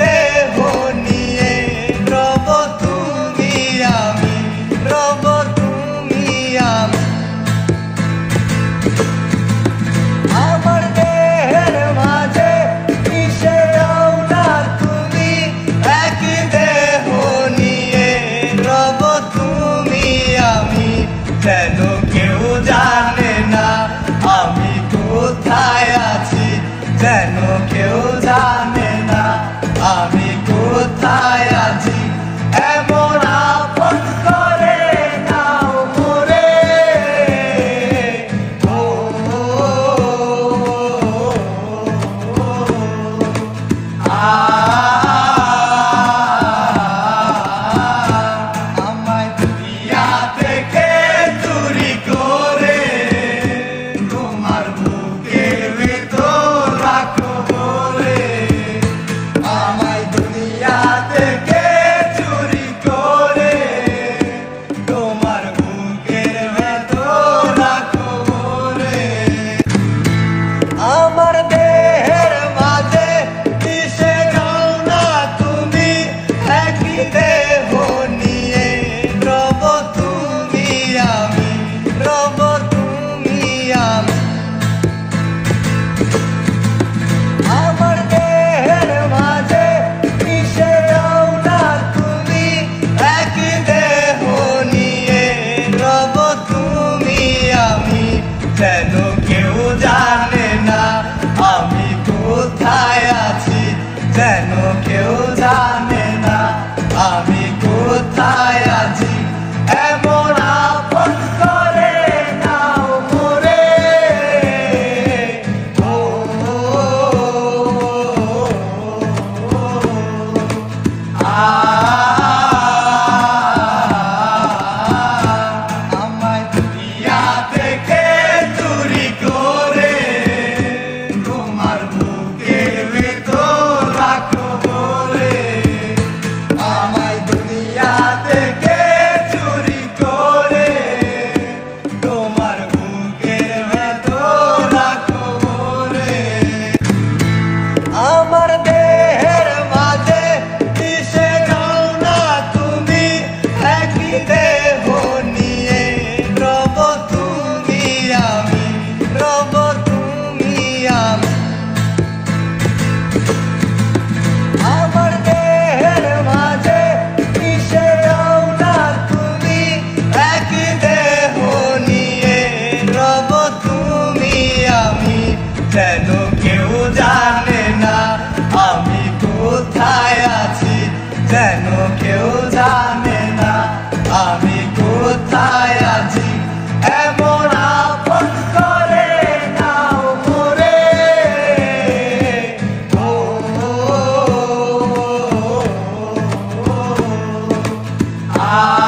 দেহ নিয়ে রব তুমি আমি, রব তুমি আমি। আমার দেহের মাঝে মিশে যাও না তুমি একই দেহ নিয়ে রব তুমি আমি। কেন Ah. কোথায় আছি যেন যেন কেউ জানে না আমি কোথায় আছি যেন কেউ জানে না আমি কোথায় আছি এমন আপন করে নাও করে ও আ